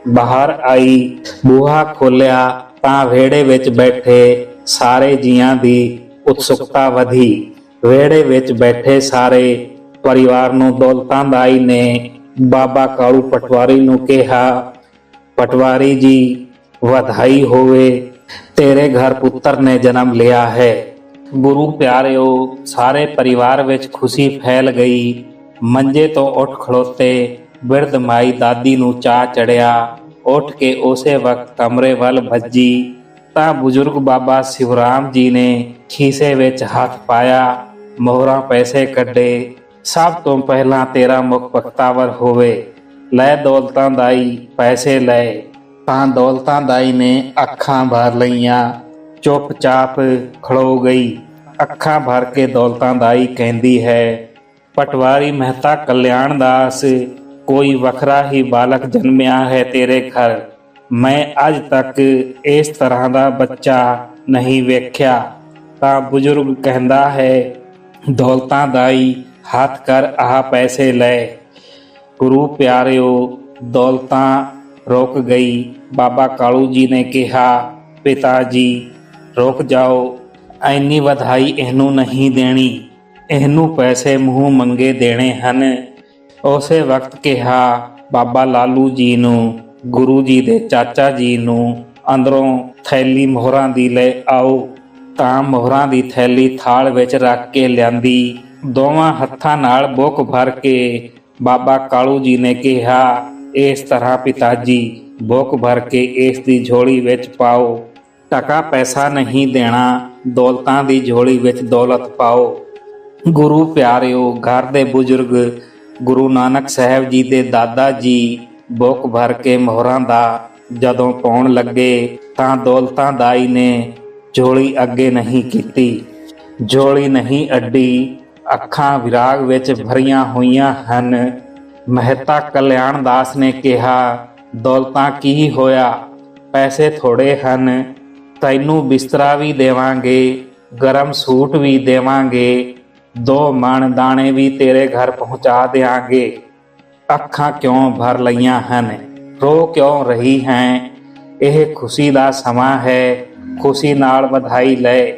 ਬਾਹਰ ਆਈ, ਬੂਹਾ ਖੋਲਿਆ ਤਾਂ ਵਿਹੜੇ ਵਿੱਚ ਬੈਠੇ ਸਾਰੇ ਜੀਆਂ ਦੀ ਉਤਸੁਕਤਾ ਵਧੀ। ਵਿਹੜੇ ਵਿੱਚ ਬੈਠੇ ਸਾਰੇ ਪਰਿਵਾਰ ਨੂੰ ਦੌਲਤਾਂ ਦਾਈ ਨੇ ਬਾਬਾ ਕਾਲੂ ਪਟਵਾਰੀ ਨੂੰ ਕਿਹਾ, ਪਟਵਾਰੀ ਜੀ, ਵਧਾਈ ਹੋਵੇ। ਤੇਰੇ ਘਰ ਪੁੱਤਰ ਨੇ ਜਨਮ ਲਿਆ ਹੈ। ਗੁਰੂ ਪਿਆਰਿਓ, ਸਾਰੇ ਪਰਿਵਾਰ ਵਿੱਚ ਖੁਸ਼ੀ ਫੈਲ ਗਈ। ਮੰਜੇ ਤੋਂ ਉੱਠ ਖੜੋਤੇ ਬਿਰਧ ਮਾਈ ਦਾਦੀ ਨੂੰ ਚਾਹ ਚੜਿਆ। ਉੱਠ ਕੇ ਉਸੇ ਵਕਤ ਕਮਰੇ ਵੱਲ ਭੱਜੀ। ਤਾਂ ਬਜ਼ੁਰਗ ਬਾਬਾ ਸਿਵਰਾਮ ਜੀ ਨੇ ਖੀਸੇ ਵਿੱਚ ਹੱਥ ਪਾਇਆ, ਮੋਹਰਾਂ ਪੈਸੇ ਕੱਢੇ। ਸਭ ਤੋਂ ਪਹਿਲਾਂ ਤੇਰਾ ਮੁਖ ਬਖਤਾਵਰ ਹੋਵੇ। ਲੈ ਦੌਲਤਾਂ ਦਾਈ, ਪੈਸੇ ਲੈ। ਤਾਂ ਦੌਲਤਾਂ ਦਾਈ ਨੇ ਅੱਖਾਂ ਭਰ ਲਈਆਂ। ਚੁੱਪਚਾਪ ਖੜੋ ਗਈ। ਅੱਖਾਂ ਭਰ ਕੇ ਦੌਲਤਾਂ ਦਾਈ ਕਹਿੰਦੀ ਹੈ, ਪਟਵਾਰੀ ਮਹਿਤਾ ਕਲਿਆਣ ਦਾਸ, ਕੋਈ ਵੱਖਰਾ ਹੀ ਬਾਲਕ ਜਨਮਿਆ ਹੈ ਤੇਰੇ ਘਰ। ਮੈਂ ਅੱਜ ਤੱਕ ਇਸ ਤਰ੍ਹਾਂ ਦਾ ਬੱਚਾ ਨਹੀਂ ਵੇਖਿਆ ਤਾਂ ਬਜ਼ੁਰਗ ਕਹਿੰਦਾ ਹੈ, ਦੌਲਤਾਂ ਦਾਈ ਹੱਥ ਕਰ ਆਹ ਪੈਸੇ ਲੈ। ਗੁਰੂ ਪਿਆਰਿਓ, ਦੌਲਤਾਂ ਰੁਕ ਗਈ। ਬਾਬਾ ਕਾਲੂ ਜੀ ਨੇ ਕਿਹਾ, ਪਿਤਾ ਜੀ, ਰੁਕ ਜਾਓ। ਐਨੀ ਵਧਾਈ ਇਹਨੂੰ ਨਹੀਂ ਦੇਣੀ। ਇਹਨੂੰ ਪੈਸੇ ਮੂੰਹ ਮੰਗੇ ਦੇਣੇ ਹਨ। ਉਸੇ ਵਕਤ ਕਿਹਾ, ਬਾਬਾ ਲਾਲੂ ਜੀ ਨੂੰ, ਗੁਰੂ ਜੀ ਦੇ ਚਾਚਾ ਜੀ ਨੂੰ, ਅੰਦਰੋਂ ਥੈਲੀ ਮੋਹਰਾਂ ਦੀ ਲੈ ਆਓ। ਤਾਂ ਮੋਹਰਾਂ ਦੀ ਥੈਲੀ ਥਾਲ ਵਿੱਚ ਰੱਖ ਕੇ ਲਿਆਂਦੀ। ਦੋਵਾਂ ਹੱਥਾਂ ਨਾਲ ਬੁੱਕ ਭਰ ਕੇ ਬਾਬਾ ਕਾਲੂ ਜੀ ਨੇ ਕਿਹਾ ਇਸ ਤਰ੍ਹਾਂ ਪਿਤਾ ਜੀ ਬੁੱਕ ਭਰ ਕੇ ਇਸ ਦੀ ਝੋਲੀ ਵਿੱਚ ਪਾਓ। ਟਕਾ ਪੈਸਾ ਨਹੀਂ ਦੇਣਾ, ਦੌਲਤਾਂ ਦੀ ਝੋਲੀ ਵਿੱਚ ਦੌਲਤ ਪਾਓ। ਗੁਰੂ ਪਿਆਰਿਓ, ਘਰ ਦੇ ਬਜ਼ੁਰਗ, ਗੁਰੂ ਨਾਨਕ ਸਾਹਿਬ ਜੀ ਦੇ ਦਾਦਾ ਜੀ, ਬੁੱਕ ਭਰ ਕੇ ਮੋਹਰਾਂ ਦਾ ਜਦੋਂ ਪਾਉਣ ਲੱਗੇ ਤਾਂ ਦੌਲਤਾਂ ਦਾਈ ਨੇ ਝੋਲੀ ਅੱਗੇ ਨਹੀਂ ਕੀਤੀ। ਝੋਲੀ ਨਹੀਂ ਅੱਡੀ, ਅੱਖਾਂ ਵਿਰਾਗ ਵਿੱਚ ਭਰੀਆਂ ਹੋਈਆਂ ਹਨ। ਮਹਿਤਾ ਕਲਿਆਣ ਦਾਸ ਨੇ ਕਿਹਾ, ਦੌਲਤਾਂ ਕੀ ਹੋਇਆ? ਪੈਸੇ ਥੋੜੇ ਹਨ। ਤੈਨੂੰ ਬਿਸਤਰਾ ਵੀ ਦੇਵਾਂਗੇ, ਗਰਮ ਸੂਟ ਵੀ ਦੇਵਾਂਗੇ, ਦੋ ਮਣ ਦਾਣੇ ਵੀ ਤੇਰੇ ਘਰ ਪਹੁੰਚਾ ਦੇਾਂਗੇ ਅੱਖਾਂ ਕਿਉਂ ਭਰ ਲਈਆਂ ਹਨ? ਰੋ ਕਿਉਂ ਰਹੀ ਹੈ? ਇਹ ਖੁਸ਼ੀ ਦਾ ਸਮਾਂ ਹੈ, ਖੁਸ਼ੀ ਨਾਲ ਵਧਾਈ ਲੈ।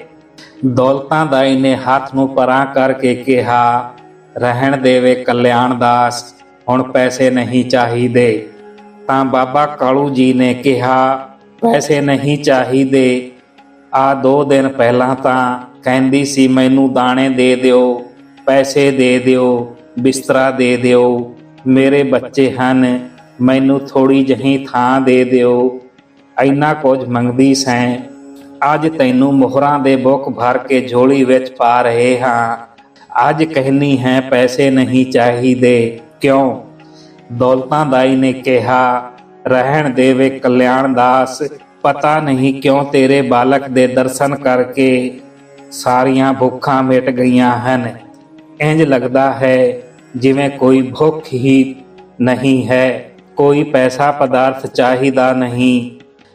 ਦੌਲਤਾਂ ਦਾਈ ਨੇ ਹੱਥ ਨੂੰ ਪਰਾਂ ਕਰਕੇ ਕਿਹਾ, ਰਹਿਣ ਦੇਵੇ ਕਲਿਆਣ ਦਾਸ। ਹੁਣ ਪੈਸੇ ਨਹੀਂ ਚਾਹੀਦੇ। ਤਾਂ ਬਾਬਾ ਕਾਲੂ ਜੀ ਨੇ ਕਿਹਾ, ਪੈਸੇ ਨਹੀਂ ਚਾਹੀਦੇ। ਆ ਦੋ ਦਿਨ ਪਹਿਲਾਂ ਤਾਂ ਕਹਿੰਦੀ ਸੀ, ਮੈਨੂੰ ਦਾਣੇ ਦੇ ਦਿਓ, ਪੈਸੇ ਦੇ ਦਿਓ, ਬਿਸਤਰਾ ਦੇ ਦਿਓ। ਮੇਰੇ ਬੱਚੇ ਹਨ, ਮੈਨੂੰ ਥੋੜੀ ਜਹੀ ਥਾਂ ਦੇ ਦਿਓ। ਇੰਨਾ ਕੁਝ ਮੰਗਦੀ ਸੈਂ। ਅੱਜ ਤੈਨੂੰ ਮੋਹਰਾਂ ਦੇ ਬੁੱਕ ਭਰ ਕੇ ਝੋਲੀ ਵਿੱਚ ਪਾ ਰਹੇ ਹਾਂ। ਅੱਜ ਕਹਿਨੀ ਹੈ, ਪੈਸੇ ਨਹੀਂ ਚਾਹੀਦੇ। ਕਿਉਂ? ਦੌਲਤਾਂ ਦਾਈ ਨੇ ਕਿਹਾ, ਰਹਿਣ ਦੇਵੇ ਕਲਿਆਣ ਦਾਸ, ਪਤਾ ਨਹੀਂ ਕਿਉਂ ਤੇਰੇ ਬਾਲਕ ਦੇ ਦਰਸ਼ਨ ਕਰਕੇ ਸਾਰੀਆਂ ਭੁੱਖਾਂ ਮਿਟ ਗਈਆਂ ਹਨ। ਇੰਜ ਲੱਗਦਾ ਹੈ ਜਿਵੇਂ ਕੋਈ ਭੁੱਖ ਹੀ ਨਹੀਂ ਹੈ, ਕੋਈ ਪੈਸਾ ਪਦਾਰਥ ਚਾਹੀਦਾ ਨਹੀਂ।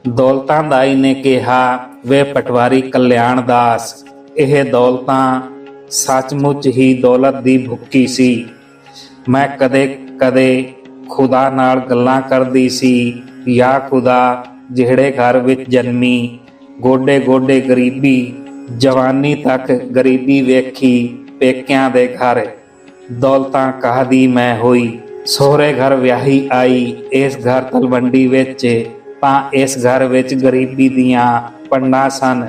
ਦੌਲਤਾਂ ਦਾਈ ਨੇ ਕਿਹਾ, ਵੇ ਪਟਵਾਰੀ ਕਲਿਆਣ ਦਾਸ, ਇਹ ਦੌਲਤਾਂ ਸੱਚਮੁੱਚ ਹੀ ਦੌਲਤ ਦੀ ਭੁੱਖੀ ਸੀ। ਮੈਂ ਕਦੇ ਕਦੇ ਖੁਦਾ ਨਾਲ ਗੱਲਾਂ ਕਰਦੀ ਸੀ, ਯਾ ਖੁਦਾ ਜਿਹੜੇ ਘਰ ਵਿੱਚ ਜਨਮੀ, ਗੋਡੇ ਗੋਡੇ ਗਰੀਬੀ, ਜਵਾਨੀ ਤੱਕ ਗਰੀਬੀ ਵੇਖੀ ਪੇਕਿਆਂ ਦੇ ਘਰ, ਦੌਲਤਾਂ ਕਾਹਦੀ ਮੈਂ ਹੋਈ, ਸੋਹਰੇ ਘਰ ਵਿਆਹੀ ਆਈ, ਇਸ ਘਰ ਤਲਵੰਡੀ ਵਿੱਚ, ਤਾਂ ਇਸ ਘਰ ਵਿੱਚ ਗਰੀਬੀ ਦੀਆਂ ਪੰਡਾਂ ਸਨ।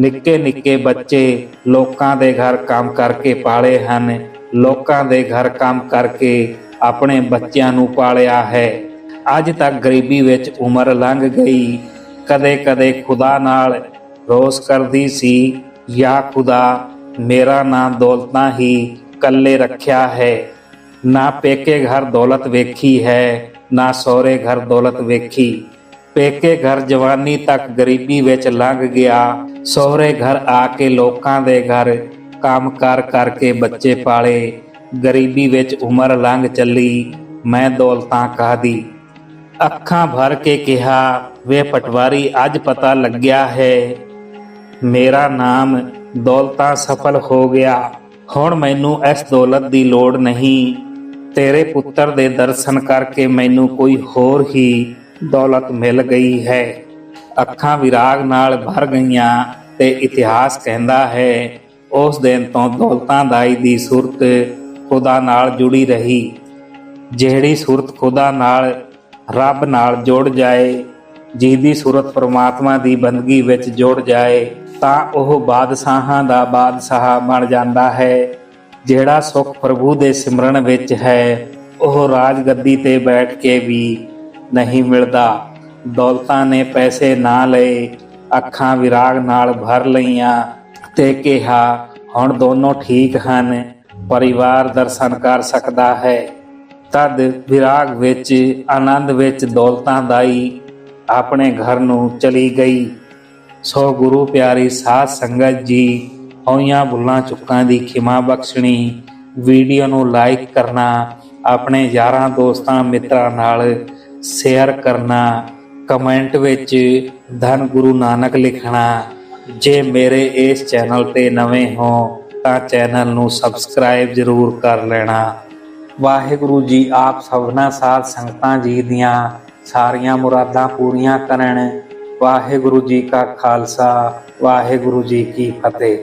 ਨਿੱਕੇ ਨਿੱਕੇ ਬੱਚੇ ਲੋਕਾਂ ਦੇ ਘਰ ਕੰਮ ਕਰਕੇ ਪਾਲੇ ਹਨ ਲੋਕਾਂ ਦੇ ਘਰ ਕੰਮ ਕਰਕੇ ਆਪਣੇ ਬੱਚਿਆਂ ਨੂੰ ਪਾਲਿਆ ਹੈ। ਅੱਜ ਤੱਕ ਗਰੀਬੀ ਵਿੱਚ ਉਮਰ ਲੰਘ ਗਈ। ਕਦੇ ਕਦੇ ਖੁਦਾ ਨਾਲ ਰੋਸ ਕਰਦੀ ਸੀ, ਯਾ ਖੁਦਾ, ਮੇਰਾ ਨਾਮ ਦੌਲਤਾਂ ਹੀ ਕੱਲੇ ਰੱਖਿਆ ਹੈ। ਨਾ ਪੇਕੇ ਘਰ ਦੌਲਤ ਵੇਖੀ ਹੈ, ਨਾ ਸਹੁਰੇ ਘਰ ਦੌਲਤ ਵੇਖੀ। ਪੇਕੇ ਘਰ ਜਵਾਨੀ ਤੱਕ ਗਰੀਬੀ ਵਿੱਚ ਲੰਘ ਗਿਆ। ਸਹੁਰੇ ਘਰ ਆ ਕੇ ਲੋਕਾਂ ਦੇ ਘਰ ਕੰਮ ਕਰ ਕਰਕੇ ਬੱਚੇ ਪਾਲੇ, ਗਰੀਬੀ ਵਿੱਚ ਉਮਰ ਲੰਘ ਚੱਲੀ, ਮੈਂ ਦੌਲਤਾਂ ਕਾਹਦੀ ਅੱਖਾਂ ਭਰ ਕੇ ਕਿਹਾ, ਵੇ ਪਟਵਾਰੀ, ਅੱਜ ਪਤਾ ਲੱਗਿਆ ਹੈ, ਮੇਰਾ ਨਾਮ ਦੌਲਤਾਂ ਸਫਲ ਹੋ ਗਿਆ। ਹੁਣ ਮੈਨੂੰ ਇਸ ਦੌਲਤ ਦੀ ਲੋੜ ਨਹੀਂ। ਤੇਰੇ ਪੁੱਤਰ ਦੇ ਦਰਸ਼ਨ ਕਰਕੇ ਮੈਨੂੰ ਕੋਈ ਹੋਰ ਹੀ ਦੌਲਤ ਮਿਲ ਗਈ ਹੈ। ਅੱਖਾਂ ਵਿਰਾਗ ਨਾਲ ਭਰ ਗਈਆਂ ਤੇ ਇਤਿਹਾਸ ਕਹਿੰਦਾ ਹੈ ਉਸ ਦਿਨ ਤੋਂ ਦੌਲਤਾਂ ਦਾਈ ਦੀ ਸੁਰਤ ਖੁਦਾ ਨਾਲ ਜੁੜੀ ਰਹੀ। ਜਿਹੜੀ ਸੁਰਤ ਖੁਦਾ ਨਾਲ, ਰੱਬ ਨਾਲ ਜੁੜ ਜਾਏ, ਜਿਹਦੀ ਸੁਰਤ ਪਰਮਾਤਮਾ ਦੀ ਬੰਦਗੀ ਵਿੱਚ ਜੁੜ ਜਾਏ, ਤਾਂ ਉਹ ਬਾਦਸ਼ਾਹਾਂ ਦਾ ਬਾਦਸ਼ਾਹ ਬਣ ਜਾਂਦਾ ਹੈ। ਜਿਹੜਾ ਸੁਖ ਪ੍ਰਭੂ ਦੇ ਸਿਮਰਨ ਵਿੱਚ ਹੈ, ਉਹ ਰਾਜ ਗੱਦੀ ਤੇ ਬੈਠ ਕੇ ਵੀ ਨਹੀਂ ਮਿਲਦਾ। ਦੌਲਤਾਂ ਨੇ ਪੈਸੇ ਨਾ ਲਏ, ਅੱਖਾਂ ਵਿਰਾਗ ਨਾਲ ਭਰ ਲਈਆਂ। ਤੇ ਕਿਹਾ, ਹੁਣ ਦੋਨੋਂ ਠੀਕ ਹਨ, ਪਰਿਵਾਰ ਦਰਸ਼ਨ ਕਰ ਸਕਦਾ ਹੈ। ਤਦ ਵਿਰਾਗ ਵਿੱਚ, ਆਨੰਦ ਵਿੱਚ ਦੌਲਤਾਂ ਦਾਈ ਆਪਣੇ ਘਰ ਨੂੰ ਚਲੀ ਗਈ। ਸੋ ਗੁਰੂ ਪਿਆਰੀ ਸਾਧ ਸੰਗਤ ਜੀ, ਹੋਈਆਂ ਭੁੱਲਾਂ ਚੁੱਕਾਂ ਦੀ ਖਿਮਾ ਬਖਸ਼ਣੀ, ਵੀਡੀਓ ਨੂੰ ਲਾਈਕ ਕਰਨਾ, ਆਪਣੇ ਯਾਰਾਂ ਦੋਸਤਾਂ ਮਿੱਤਰਾਂ ਨਾਲ ਸ਼ੇਅਰ ਕਰਨਾ, ਕਮੈਂਟ ਵਿੱਚ ਧੰਨ ਗੁਰੂ ਨਾਨਕ ਲਿਖਣਾ ਜੇ ਮੇਰੇ ਇਸ ਚੈਨਲ ਤੇ ਨਵੇਂ ਹੋ, ਤਾਂ ਚੈਨਲ ਨੂੰ ਸਬਸਕ੍ਰਾਈਬ ਜ਼ਰੂਰ ਕਰ ਲੈਣਾ। ਵਾਹਿਗੁਰੂ ਜੀ ਆਪ ਸਭਨਾ ਸਾਧ ਸੰਗਤਾਂ ਜੀ ਦੀਆਂ ਸਾਰੀਆਂ ਮੁਰਾਦਾਂ ਪੂਰੀਆਂ ਕਰਨ। ਵਾਹਿਗੁਰੂ ਜੀ ਕਾ ਖਾਲਸਾ, ਵਾਹਿਗੁਰੂ ਜੀ ਕੀ ਫਤਿਹ।